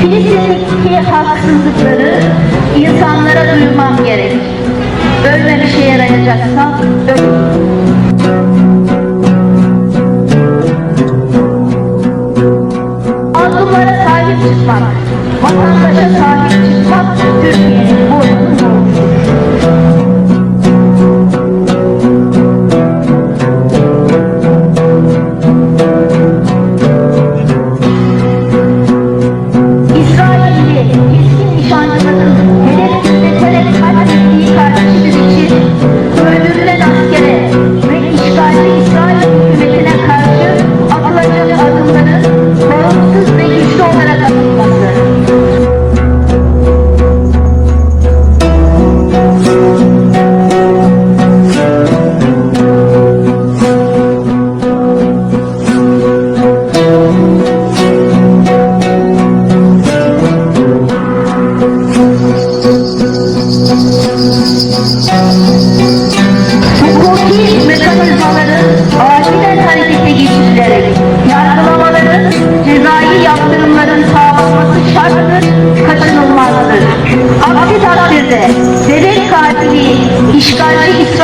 Filistin'deki haksızlıkları insanlara duyurmam gerek. Ölme bir şeye yarayacaksa ölüm. Mazlumlara sahip çıkmak, vatandaşa sahip çıkmak takdirde devlet katili işgalci